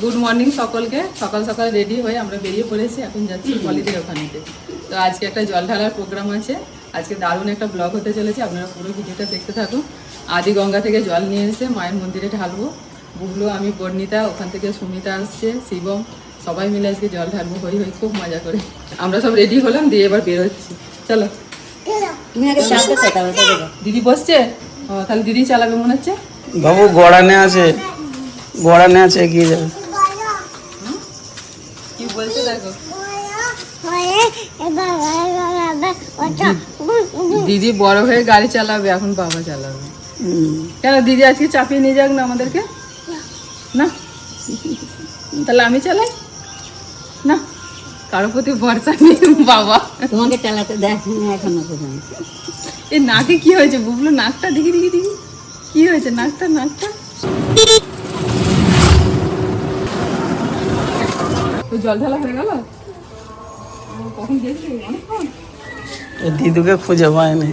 Good morning সকলকে। সকাল সকাল রেডি হয়ে আমরা বেরিয়ে পড়েছি এখন যাচ্ছি পলিদের ওখানেতে। তো আজকে একটা জল ঢালার প্রোগ্রাম আছে। আজকে দারুণ একটা ব্লগ হতে চলেছে আপনারা পুরো ভিডিওটা দেখতে থাকুন। আদি গঙ্গা থেকে জল নিয়ে এসে মায়ের মন্দিরে ঢালবো। বুগলু আমি বর্ণিতা ওখান থেকে সুমিতা আসছে শিবম সবাই মিলে আজকে জল ঢালবো। হই হই খুব মজা করে। আমরা সব রেডি হলাম দিয়ে এবার বেরোচ্ছি। চলো। তুমি আগে দিদি বসছে? ও তাহলে দিদি চালাবে মনে হচ্ছে? বাবু গড়ানে আছে। গড়ানে আছে এগিয়ে যাবে কি বলছে দেখো দিদি বড় হয়ে গাড়ি চালাবে এখন বাবা চালাবে। কেন দিদি আজকে চাপিয়ে নিয়ে যাক না আমাদেরকে? না? তাহলে আমি চালাই? না? কারোর প্রতি ভরসা নেই বাবা। তোমাকে চালাতে দেখ এখনও এই নাকে কি হয়েছে বুবলু? নাকটা দেখি দেখি দেখি। কি হয়েছে? নাকটা নাকটা? জল ঢালা হয়ে গেল? কখন গেছি অনেকক্ষণ। দিদুকে খুঁজে পায়নি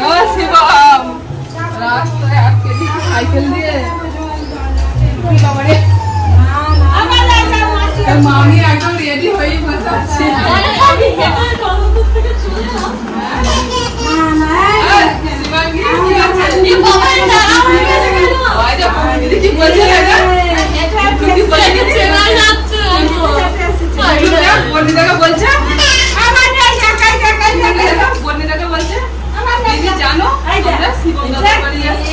ও শিবম রাস্তায় আটকে দিচ্ছি সাইকেল দিয়ে কি বাবা রে? তোর মামি একদম রেডি হয়ে বসে আছে এই, শিবাঙ্গী, কি আছে? ওই যে দিদি কি বলছে দেখা? দিদি বলে দিচ্ছে না বর্ণিতাকে বলছে বর্ণিতাকে বলছে দিদি জানো আমরা শিবম দাদার বাড়ি যাচ্ছি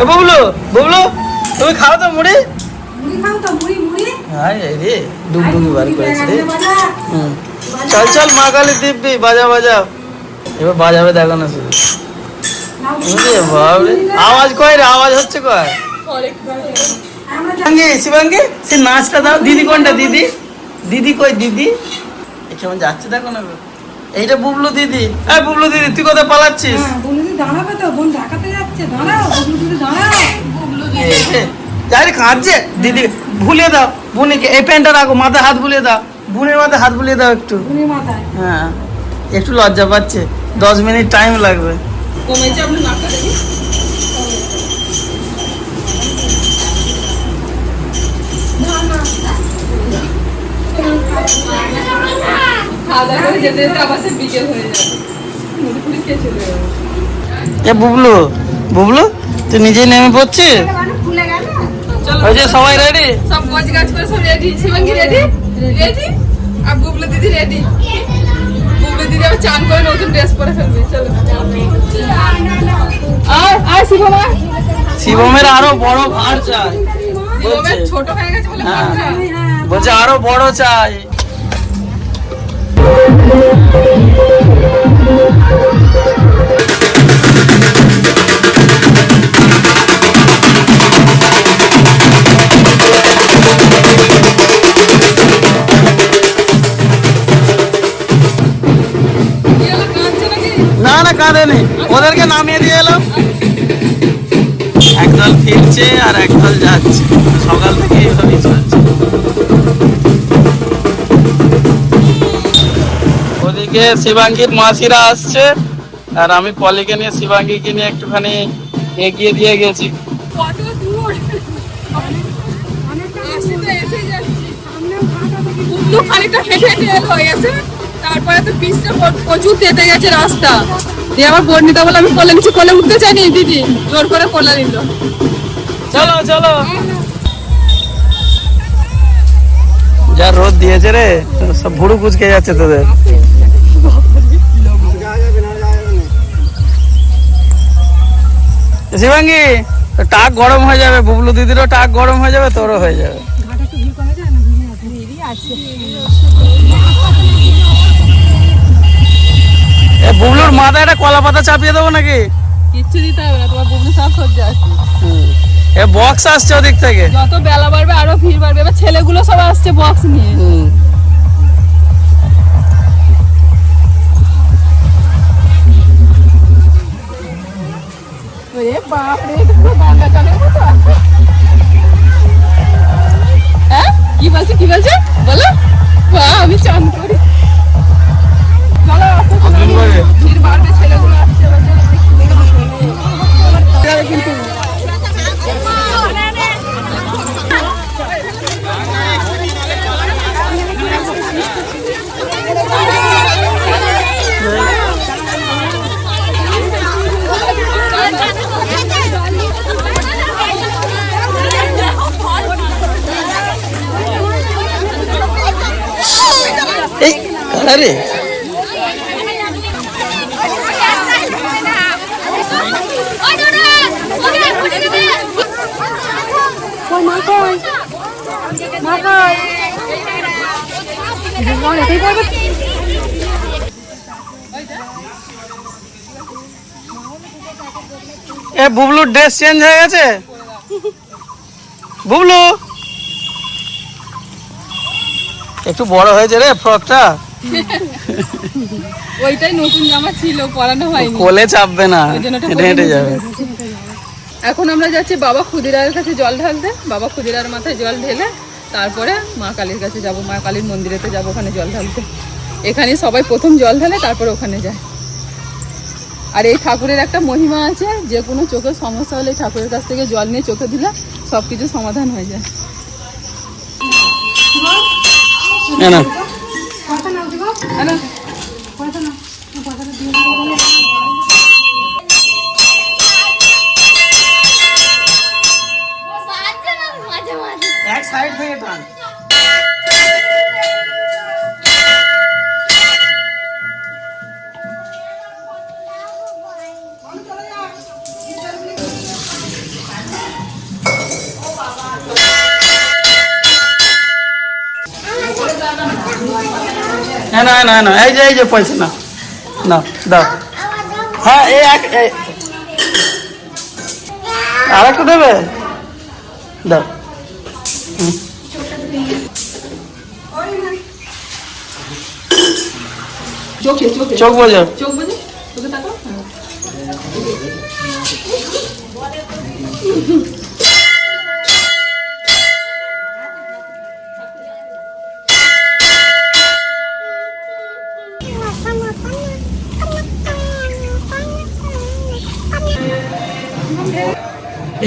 এ বুবলু বুবলু তুমি খাও তো মুড়ি। হ্যাঁ রে ডুগডুগি বার করেছে রে। চল চল মা কালী দিব্যি বাজা বাজাও। এবার বাজাবে দেখো না শুধু। বাবরে আওয়াজ কয় রে আওয়াজ হচ্ছে কয়? শিবাঙ্গি শিবাঙ্গি সে নাচটা দাও। দিদি কোনটা দিদি? দিদি কই দিদি? কেমন যাচ্ছে দেখো না। এইটা বুবলু দিদি। এই বুবলু দিদি তুই কোথায় পালাচ্ছিস? দাঁড়াবে তো বোন ঢাকাতে যাই কাঁদছে দিদি ভুলিয়ে দাও। বুনিকে এই প্যান্টটা রাখো মাথায় হাত বুলিয়ে দাও। বুনের মাথায় হাত বুলিয়ে দাও একটু। হ্যাঁ একটু লজ্জা পাচ্ছে। দশ মিনিট টাইম লাগবে। এ বুবলু। বুবলু তুই নিজেই নেমে পড়ছিস? ওই যে সবাই রেডি সব গোছ গাছ করে সব রেডি শিবাঙ্গি রেডি রেডি আর বুবলু দিদি রেডি বুবলু দিদি আবার চান করে নতুন ড্রেস পরে ফেলবে। চলো। আর আর শিবম? শিবমের আরও বড় ভার চাই। শিবমের ছোট হয়ে গেছে বলে হ্যাঁ। বলছে আরও বড় চাই। কি না কাঁদেনি ওদেরকে নামিয়ে দিয়ে এলাম। একদল ফিরছে আর একদল যাচ্ছে। সকাল থেকে এইভাবেই চলছে ওদিকে শিবাঙ্গীর মাসিরা আসছে আর আমি পলিকে নিয়ে শিবাঙ্গীকে নিয়ে একটুখানি এগিয়ে দিয়ে গেছি। খানিকটা হেঁটে হেঁটে এলো গেছে। তারপরে তো পিচটা প- প্রচুর তেতে গেছে রাস্তা। দিয়ে আবার বর্ণিতা বলে আমি কোলে নিচে কোলে উঠতে চাইনি দিদি। জোর করে কোলে নিল। চলো চলো। যা রোদ দিয়েছে রে সব ভুড়ু কুচকে যাচ্ছে তোদের। শিবাঙ্গি টাক গরম হয়ে যাবে বুবলু দিদিরও টাক গরম হয়ে যাবে তোরও হয়ে যাবে। বুবলুর মাথায় একটা কলা পাতা চাপিয়ে দেবো নাকি? কিচ্ছু দিতে হবে না তোমার বুবলু সব সজ্জা আছে। এ বক্স আসছে ওদিক থেকে। যত বেলা বাড়বে আরও ভিড় বাড়বে। এবার ছেলেগুলো সব আসছে বক্স নিয়ে। হ্যাঁ? কি বলছে কি বলছে? বলো। বাহ আমি চান করি। চলো আস্তে আস্তে নামিয়ে দাও। ভিড় বাড়বে ছেলেগুলো আসছে এবার চলো, এবার কিন্তু এই কালারে এ বুবলুর ড্রেস চেঞ্জ হয়ে গেছে? বুবলু! একটু বড় হয়েছে রে ফ্রকটা ওইটাই নতুন জামা ছিল পরানো হয়নি। কোলে চাপবে না হেঁটে যাবে। এখন আমরা যাচ্ছি বাবা ক্ষুদিরার কাছে জল ঢালতে। বাবা ক্ষুদিরার মাথায় জল ঢেলে তারপরে মা কালীর কাছে যাব মা কালীর মন্দিরেতে যাব ওখানে জল ঢালতে। এখানে সবাই প্রথম জল ঢালে তারপরে ওখানে যায়। আর এই ঠাকুরের একটা মহিমা আছে যে কোনো চোখের সমস্যা হলে ঠাকুরের কাছ থেকে জল নিয়ে চোখে দিলে সব কিছু সমাধান হয়ে যায়। না সাইড না না না না, এই যে এই যে পয়সা, না না, দাও। হ্যাঁ এই এক আর একটু দেবে? দাও। চোখে চোখে চোখ বোঝো চোখ বুঝে চোখে তাকাও হ্যাঁ।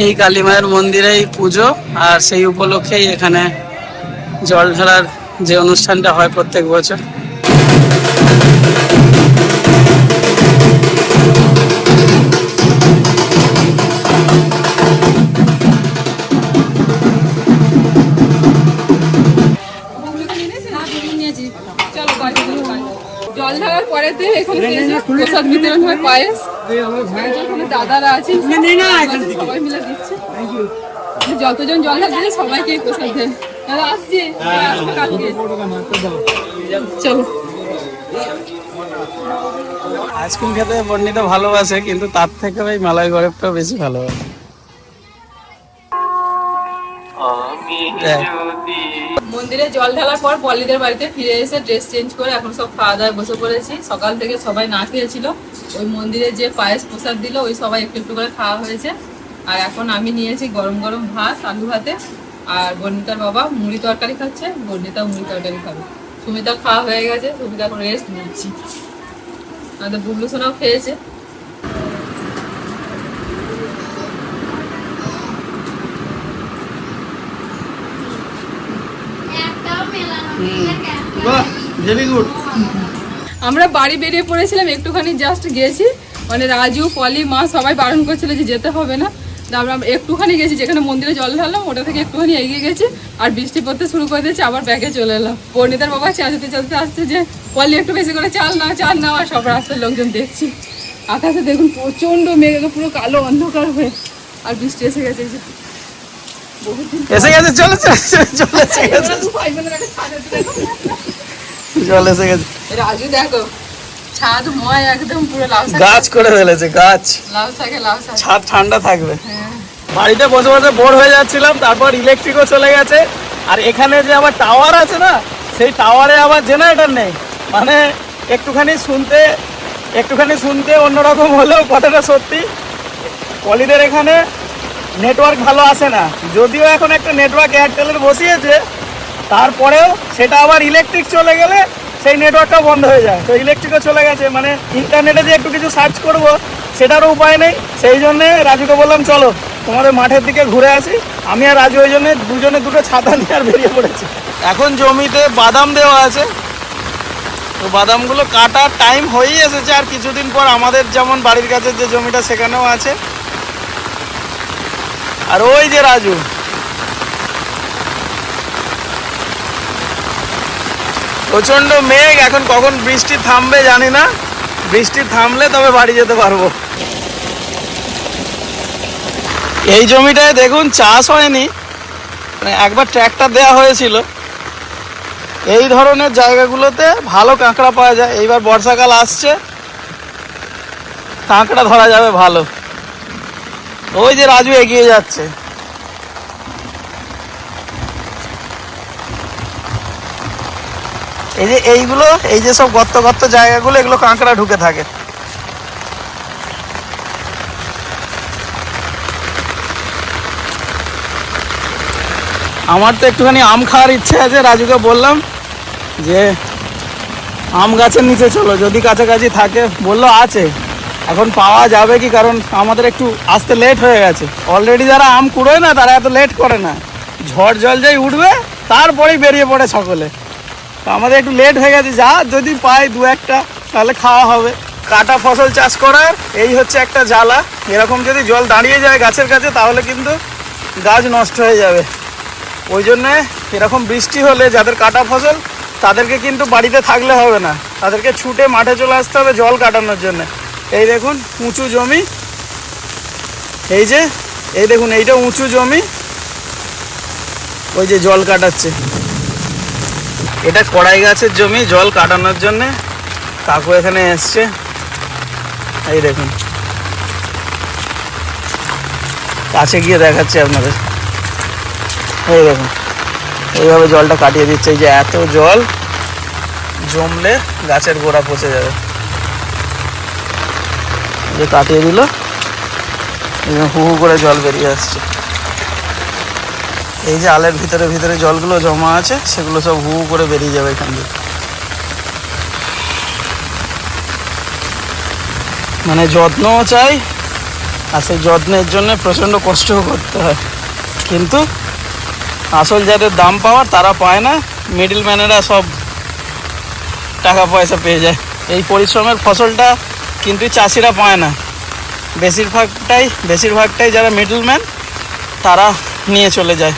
এই কালী মায়ের মন্দিরেই পুজো আর সেই উপলক্ষেই এখানে জল ঢালার যে অনুষ্ঠানটা হয় প্রত্যেক বছর। জল ঢালার পরে তো এখানে প্রসাদ বিতরণ দাদারা আছে সবাই দিচ্ছে যতজন জল ঢালছে সবাইকে প্রসাদ দেয় দাদা আসছি। চলো আইসক্রিম খেতে বর্ণিত ভালোবাসে কিন্তু তার থেকে ওই মালাই গরেবটা বেশি ভালোবাসে। দেখ, মন্দিরে জল ঢালার পর পল্লীদের বাড়িতে ফিরে এসে ড্রেস চেঞ্জ করে এখন সব খাওয়া দাওয়ায় বসে পড়েছি। সকাল থেকে সবাই না খেয়েছিল। ওই মন্দিরে যে পায়েস প্রসাদ দিল ওই সবাই একটু একটু করে খাওয়া হয়েছে। আর এখন আমি নিয়েছি গরম গরম ভাত আলু ভাতে। আর বর্ণিতার বাবা মুড়ি তরকারি খাচ্ছে বর্ণিতা মুড়ি তরকারি খাবে। সুমিতা খাওয়া হয়ে গেছে সুমিতা এখন রেস্ট নিচ্ছি। আমাদের বুবলু সোনাও খেয়েছে। একটাও মেলানো নেই, দেখ, বাহ ভেরি গুড আমরা বাড়ি বেরিয়ে পড়েছিলাম একটুখানি জাস্ট গেছি। মানে রাজু পলি মা সবাই বারণ করছিল যে যেতে হবে না। আমরা একটুখানি গেছি যেখানে মন্দিরে জল ঢাললাম ওটা থেকে একটুখানি এগিয়ে গেছি আর বৃষ্টি পড়তে শুরু করে দিয়েছে আবার ব্যাগে চলে এলাম। পরিণীতার বাবা চালাতে চালাতে আসছে যে পলি একটু বেশি করে চাল না চাল না আর সব রাস্তার লোকজন দেখছি। আকাশে দেখুন প্রচণ্ড মেঘ পুরো কালো অন্ধকার হয়ে আর বৃষ্টি এসে গেছে যে। এসে গেছে চলে চলে চলে এসে এসে গেছে। রাজু দেখো ছাদ ময় একদম পুরো লাল গাছ করে ফেলেছে গাছ। লাল শাকে লাল শাক। ছাদ ঠান্ডা থাকবে। হ্যাঁ। বাড়িতে বসে বসে বোর হয়ে যাচ্ছিলাম, তারপর ইলেকট্রিকও চলে গেছে। আর এখানে যে আমার টাওয়ার আছে না, সেই টাওয়ারে আবার জেনারেটর নেই। মানে একটুখানি শুনতে একটুখানি শুনতে অন্যরকম হলেও কথাটা সত্যি। কলিদের এখানে নেটওয়ার্ক ভালো আসে না। যদিও এখন একটা নেটওয়ার্ক এয়ারটেলের বসিয়েছে, তারপরেও সেটা আবার ইলেকট্রিক চলে গেলে সেই নেটওয়ার্কটা বন্ধ হয়ে যায়। তো ইলেকট্রিকও চলে গেছে মানে ইন্টারনেটে যে একটু কিছু সার্চ করব সেটারও উপায় নেই। সেই জন্যে রাজুকে বললাম, চলো, তোমাদের মাঠের দিকে ঘুরে আসি। আমি আর রাজু ওই জন্য দুজনে দুটো ছাতা নিয়ে আর বেরিয়ে পড়েছি। এখন জমিতে বাদাম দেওয়া আছে। তো বাদামগুলো কাটার টাইম হয়েই এসেছে, আর কিছুদিন পর আমাদের যেমন বাড়ির কাছে যে জমিটা সেখানেও আছে। আর ওই যে রাজু। প্রচণ্ড মেঘ, এখন কখন বৃষ্টি থামবে জানি না। বৃষ্টি থামলে তবে বাড়ি যেতে পারব। এই জমিটায় দেখুন চাষ হয়নি। মানে একবার ট্র্যাক্টর দেওয়া হয়েছিল। এই ধরনের জায়গাগুলোতে ভালো কাঁকড়া পাওয়া যায়। এইবার বর্ষাকাল আসছে। কাঁকড়া ধরা যাবে ভালো। ওই যে রাজু এগিয়ে যাচ্ছে। এই যে এইগুলো, এই যে সব গর্ত গর্ত জায়গাগুলো, এগুলো কাঁকড়া ঢুকে থাকে। আমার তো একটুখানি আম খাওয়ার ইচ্ছে আছে, রাজুকে বললাম যে আম গাছের নিচে চলো, যদি কাছাকাছি থাকে। বলল, আছে। এখন পাওয়া যাবে কি? কারণ আমাদের একটু আসতে লেট হয়ে গেছে। অলরেডি যারা আম কুড়োয় না, তারা এত লেট করে না। ঝড় জল যাই উঠবে, তারপরেই বেরিয়ে পড়ে সকলে। আমাদের একটু লেট হয়ে গেছে। যা, যদি পাই দু একটা, তাহলে খাওয়া হবে। কাটা ফসল চাষ করার, এই হচ্ছে একটা জ্বালা। এরকম যদি জল দাঁড়িয়ে যায় গাছের কাছে, তাহলে কিন্তু গাছ নষ্ট হয়ে যাবে। ওই জন্যে এরকম বৃষ্টি হলে যাদের কাটা ফসল, তাদেরকে কিন্তু বাড়িতে থাকলে হবে না। তাদেরকে ছুটে মাঠে চলে আসতে হবে জল কাটানোর জন্য। এই দেখুন, উঁচু জমি। এই যে, এই দেখুন, এইটা উঁচু জমি। ওই যে জল কাটাচ্ছে। এটা কড়াই গাছের জমি, জল কাটানোর জন্যে। কাকু এখানে এসছে। এই দেখুন। কাছে গিয়ে দেখাচ্ছি আপনাদের। এই দেখুন, এইভাবে জলটা কাটিয়ে দিচ্ছে। যে এত জল, জমলে গাছের গোড়া পচে যাবে। যে কাটিয়ে দিল হু হু করে জল বেরিয়ে আসছে। এই যে আলের ভিতরে ভিতরে জলগুলো জমা আছে, সেগুলো সব হু হু করে বেরিয়ে যাবে এখান থেকে মানে যত্নও চাই, আর সেই যত্নের জন্য প্রচণ্ড কষ্টও করতে হয়। কিন্তু আসল যাদের দাম পাওয়ার, তারা পায় না। মিডিল ম্যানেরা সব টাকা পয়সা পেয়ে যায়। এই পরিশ্রমের ফসলটা কিন্তু চাষিরা পায় না। বেশিরভাগটাই বেশিরভাগটাই যারা মিডল ম্যান তারা নিয়ে চলে যায়।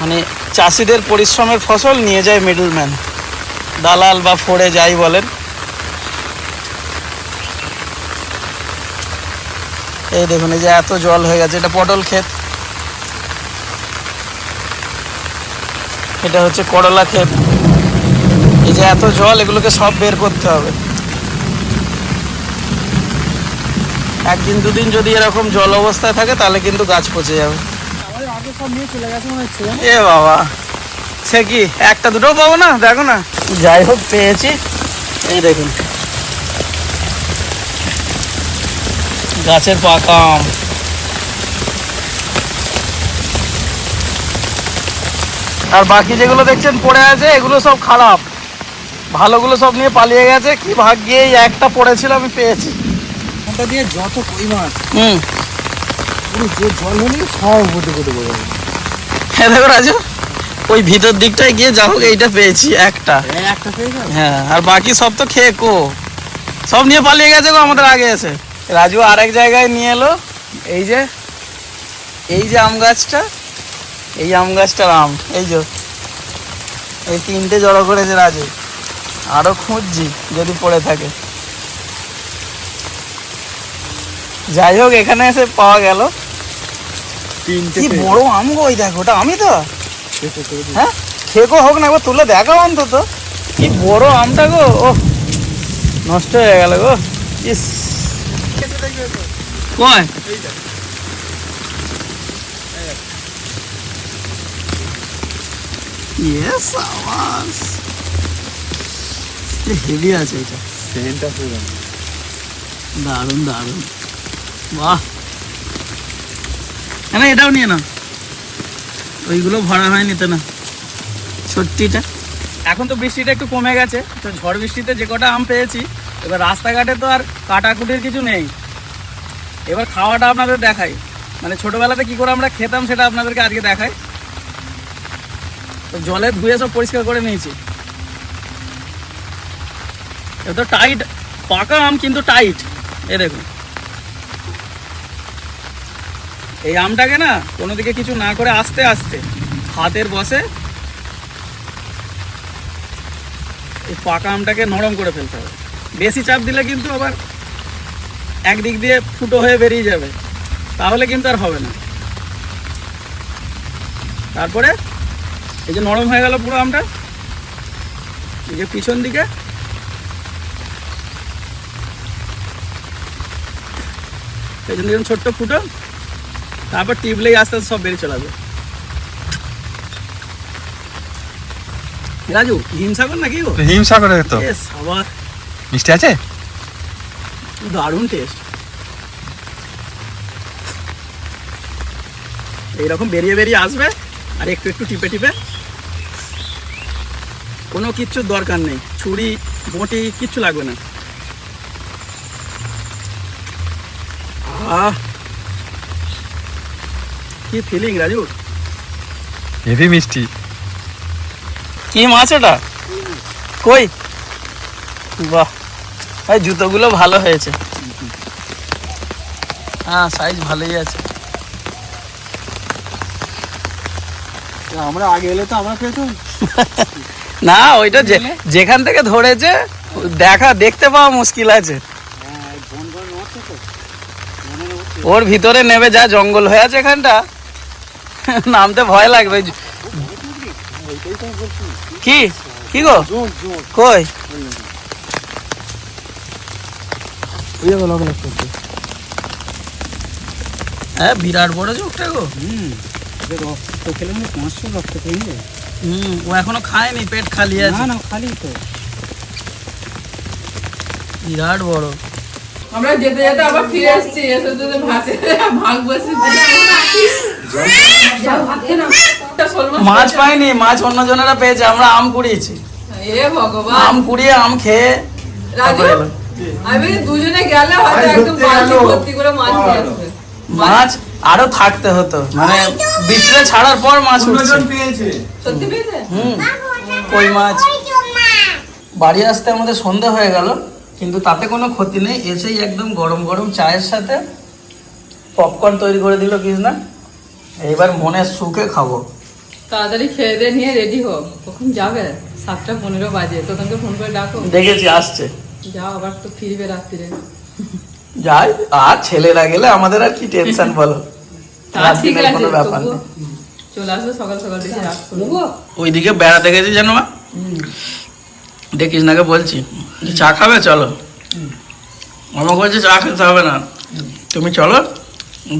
মানে চাষিদের পরিশ্রমের ফসল নিয়ে যায় মিডল ম্যান দালাল বা ফোড়ে যাই বলেন। এই দেখুন, এই যে এত জল হয়ে গেছে, এটা পটল ক্ষেত। এটা হচ্ছে করলা ক্ষেত। এই যে এত জল, এগুলোকে সব বের করতে হবে। একদিন, দুদিন যদি এরকম জল অবস্থায় থাকে, তাহলে কিন্তু গাছ পচে যাবে। এ বাবা, সে কি? একটা দুটো পাবো না? দেখো না। যাই হোক, পেয়েছি। এই দেখুন। গাছের পাকা আর বাকি যেগুলো দেখছেন পড়ে আছে এগুলো সব খারাপ। ভালোগুলো সব নিয়ে পালিয়ে গেছে কি ভাগ্যে এই একটা পড়েছিল আমি পেয়েছি। ওটা দিয়ে যত কই মাছ হুম। পুরো যে জল হলে সব বুঝে বুঝে বোঝা হ্যাঁ দেখো রাজু ওই ভিতর দিকটায় গিয়ে যা হোক এইটা পেয়েছি একটা। একটা পেয়ে হ্যাঁ আর বাকি সব তো খেয়ে কো। সব নিয়ে পালিয়ে গেছে গো আমাদের আগে এসে। রাজু আর এক জায়গায় নিয়ে এলো এই যে এই যে আম গাছটা এই আম গাছটার আম এই যে। এই তিনটে জড়ো করেছে রাজু। আরও খুঁজছি যদি পড়ে থাকে। যাই হোক এখানে এসে পাওয়া গেল। তিনটে কি বড় আম গো ওই দেখো ওটা আমি তো। হ্যাঁ? খেকো হোক না একবার তুলে দেখাও অন্তত। কি বড় আমটা গো ও নষ্ট হয়ে গেল গো। ইস। কয় ইয়েস আওয়াজ হেভি আছে এটা। সেন্টটা পুরো দারুণ দারুণ। বাহ। না এটাও নিয়ে না ওইগুলো ভরা হয়নি তো না। সত্যিটা এখন তো বৃষ্টিটা একটু কমে গেছে। তো ঝড় বৃষ্টিতে যে কটা আম পেয়েছি এবার রাস্তাঘাটে তো আর কাটাকুটির কিছু নেই। এবার খাওয়াটা আপনাদের দেখাই। মানে ছোটবেলাতে কি করে আমরা খেতাম সেটা আপনাদেরকে আজকে দেখাই। জলে ধুয়ে সব পরিষ্কার করে নিয়েছি। তো টাইট পাকা আম কিন্তু টাইট এ দেখুন। এই আমটাকে না কোনো দিকে কিছু না করে আস্তে আস্তে হাতের বসে এই পাকা আমটাকে নরম করে ফেলতে হবে। বেশি চাপ দিলে কিন্তু আবার একদিক দিয়ে ফুটো হয়ে বেরিয়ে যাবে। তাহলে কিন্তু আর হবে না। তারপরে এই যে নরম হয়ে গেল পুরো আমটা। এই যে পিছন দিকে। এই জন্য এরকম ছোট্ট ফুটো। তারপর টিপলেই আস্তে আস্তে সব বেরিয়ে চলে আসবে। রাজু হিমসাগর নাকি গো? হিমসাগরের তো। আবার মিষ্টি আছে? দারুণ টেস্ট এইরকম বেরিয়ে বেরিয়ে আসবে আর একটু একটু টিপে টিপে। কোনো কিচ্ছুর দরকার নেই। ছুরি বটি কিচ্ছু লাগবে না। আহ! কি ফিলিং রাজু? হেভি মিষ্টি। কি মাছ ওটা কই? বাহ! এই জুতোগুলো ভালো হয়েছে। হ্যাঁ সাইজ ভালোই আছে। আমরা আগে এলে তো আমরা পেতাম না ওইটা যেখান থেকে ধরেছে দেখা দেখতে পাওয়া মুশকিল আছে। ওর ভিতরে নেবে যা জঙ্গল হয়ে আছে এখানটা। নামতে ভয় লাগবে। কি? কি গো? কই? হ্যাঁ বিরাট বড় চোখটা গো। রক্ত খেলে মানে পাঁচশো রক্ত পেয়ে যায় হুম ও এখনও খায়নি পেট খালি আছে। না খালি তো। বিরাট বড়। আমরা যেতে যেতে আবার ফিরে এসেছি এসে ভাতে ভাগ বসে মাছ পাইনি মাছ অন্য জনেরা পেয়েছে আমরা আম কুড়িয়েছি। এ ভগবান। আম কুড়িয়ে আম খেয়ে রাজু আমি দুজনে গেলে হয়তো একদম ভর্তি করে মাছ নিয়ে আসবে। মাছ আরও থাকতে হতো। মানে বৃষ্টিটা ছাড়ার পর মাছ উঠছে। সত্যি পেয়েছে? হুম। কই মাছ? বাড়ি আসতে আমাদের সন্ধ্যা হয়ে গেল কিন্তু তাতে কোনো ক্ষতি নেই। এসেই একদম গরম গরম চায়ের সাথে পপকর্ন তৈরি করে দিল কৃষ্ণা। এইবার মনের সুখে খাব। তাড়াতাড়ি খেয়ে দিয়ে নিয়ে রেডি হোক কখন যাবে? সাতটা পনেরো বাজে। তোকে ফোন করে ডাকো। দেখেছি আসছে। যাও আবার তো ফিরবে রাত্রিরে। যাই আর ছেলেরা গেলে আমাদের আর কি টেনশন বলো? তা রাত ঠিক কোনো ব্যাপার নেই। চলে আসবে সকাল সকাল দেখে রাত করব ওইদিকে বেড়াতে গেছি জানো মা? দেখিস নাকে বলছি। যে চা খাবে চলো। মামা বলছে চা খেতে হবে না। তুমি চলো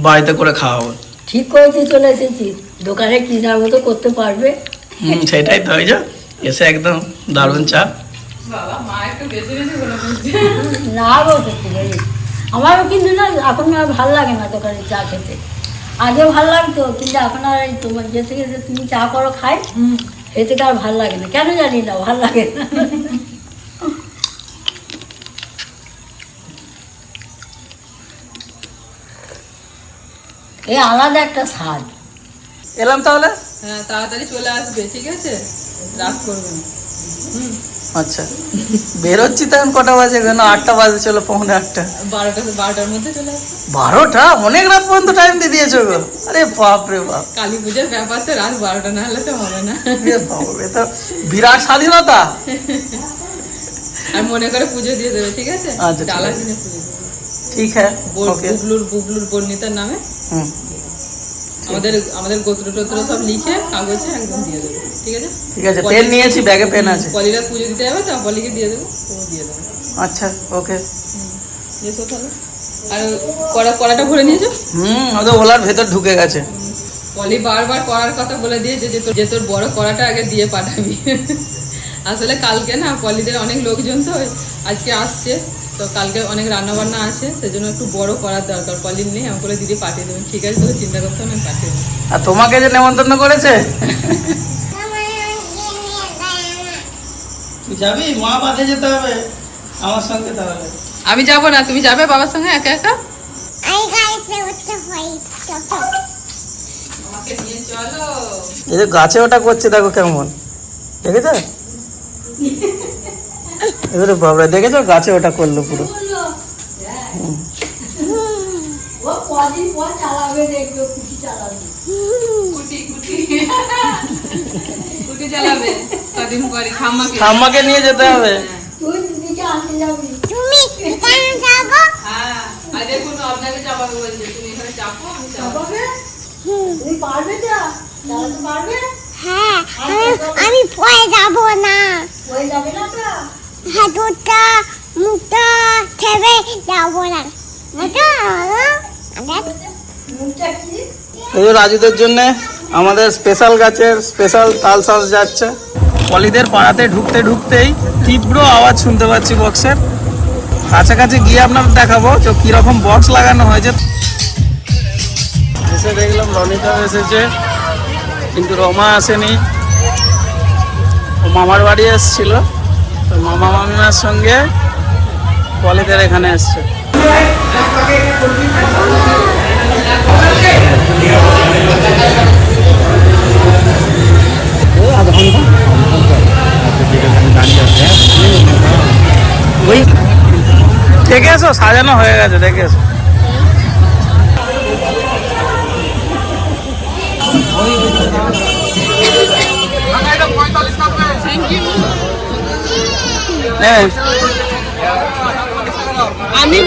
বাড়িতে করে খাওয়াবো। ঠিক করেছি চলে এসেছি। দোকানে কিনার মতো করতে পারবে? হুম সেটাই তো যে এসে একদম দারুণ চা। বাবা মা একটু বেশি বেশি বলে না গো। আমারও কিন্তু না এখন আর ভালো লাগে না দোকানে চা খেতে। আগে ভালো লাগতো কিন্তু এখন আর এই তোমার যে থেকে যে তুমি চা করো খাই সে থেকে আর ভালো লাগে না। কেন জানি না ভালো লাগে না। এই আলাদা একটা স্বাদ। এলাম তাহলে? হ্যাঁ তাড়াতাড়ি চলে আসবে ঠিক আছে? রাত করবে না। আচ্ছা। বেরোচ্ছি তখন কটা বাজে? কেন আটটা বাজে? চলো পৌনে আটটা। বারোটা বারোটার মধ্যে চলে বারোটা? অনেক রাত পর্যন্ত টাইম দিয়ে দিয়েছ গো। আরে বাপ রে বাপ। কালী পুজোর ব্যাপার তো রাত বারোটা না হলে তো হবে না। এ তো বিরাট স্বাধীনতা। আর মনে করে পুজো দিয়ে দেবে ঠিক আছে? আচ্ছা, ঠিক ডালা। কিনে পুজো ঠিক হ্যাঁ বুবলুর বুবলুর বর্ণিতার নামে? হুম। আমাদের আমাদের গোত্র টোত্র সব লিখে কাগজে একদম দিয়ে দেবো ঠিক আছে? ঠিক আছে পেন নিয়েছি ব্যাগে পেন আছে। পলিরা পুজো দিতে যাবে তো পলিকে দিয়ে দেবো ও দিয়ে দেবো। আচ্ছা ওকে। এসো তাহলে আর কড়া কড়াটা ভরে নিয়েছো? হুম ওদের ওলার ভেতর ঢুকে গেছে। পলি বারবার করার কথা বলে দিয়েছে যে তোর যে তোর বড় কড়াটা আগে দিয়ে পাঠাবি। আসলে কালকে না পলিদের অনেক লোকজন তো আজকে আসছে। তো কালকে অনেক রান্না বান্না আছে সেজন্য একটু বড় করার দরকার পলির নেই আমি বলে দিদি পাঠিয়ে দেবেন। ঠিক আছে তোকে চিন্তা করতে হবে আমি পাঠিয়ে দেবো। আর তোমাকে যে নেমন্তন্ন করেছে? তুই যাবি? মা বাদে যেতে হবে। আমার সঙ্গে তাহলে। আমি যাব না তুমি যাবে বাবার সঙ্গে একা একা? এই যে গাছে ওটা করছে দেখো কেমন। দেখেছ? এবারে বাবরা দেখেছ? গাছে ওটা করল পুরো। ঠাম্মাকে। নিয়ে যেতে হবে। তুই দিদিকে আনতে যাবি। তুমি হ্যাঁ আর দেখুন আপনাকে চাপাবে বলছে তুমি এখানে চাপো আমি পারবে হ্যাঁ আমি আমি পরে যাব না। হয়ে যাবে না তো? মুখটা ছেড়ে যাব না। রাজুদের জন্য আমাদের স্পেশাল গাছের স্পেশাল তাল সস যাচ্ছে। পলিদের পাড়াতে ঢুকতে ঢুকতেই তীব্র আওয়াজ শুনতে পাচ্ছি বক্সের। কাছাকাছি গিয়ে আপনার দেখাবো যে কীরকম বক্স লাগানো হয়েছে। এসে দেখলাম রনিতাও এসেছে, কিন্তু রমা আসেনি। ও মামার বাড়ি এসেছিল। তো মামা মামিমার সঙ্গে পলিদের এখানে এসছে দেখে এসো সাজানো হয়ে গেছে দেখে এসো হ্যাঁ আমি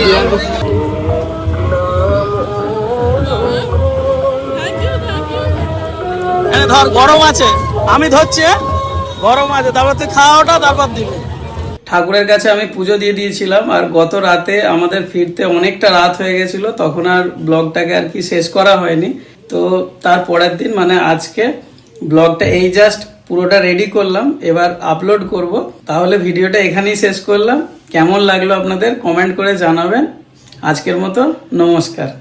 ধর গরম আছে। আমি ধরছি হ্যাঁ? গরম আছে তারপর তুই তারপর দিবি। ঠাকুরের কাছে আমি পুজো দিয়ে দিয়েছিলাম আর গত রাতে আমাদের ফিরতে অনেকটা রাত হয়ে গেছিল তখন আর ব্লগটাকে আর কি শেষ করা হয়নি। তো তার পরের দিন মানে আজকে ব্লগটা এই জাস্ট পুরোটা রেডি করলাম, এবার আপলোড করব। তাহলে ভিডিওটা এখানেই শেষ করলাম। কেমন লাগল আপনাদের কমেন্ট করে জানাবেন। আজকের মতো নমস্কার।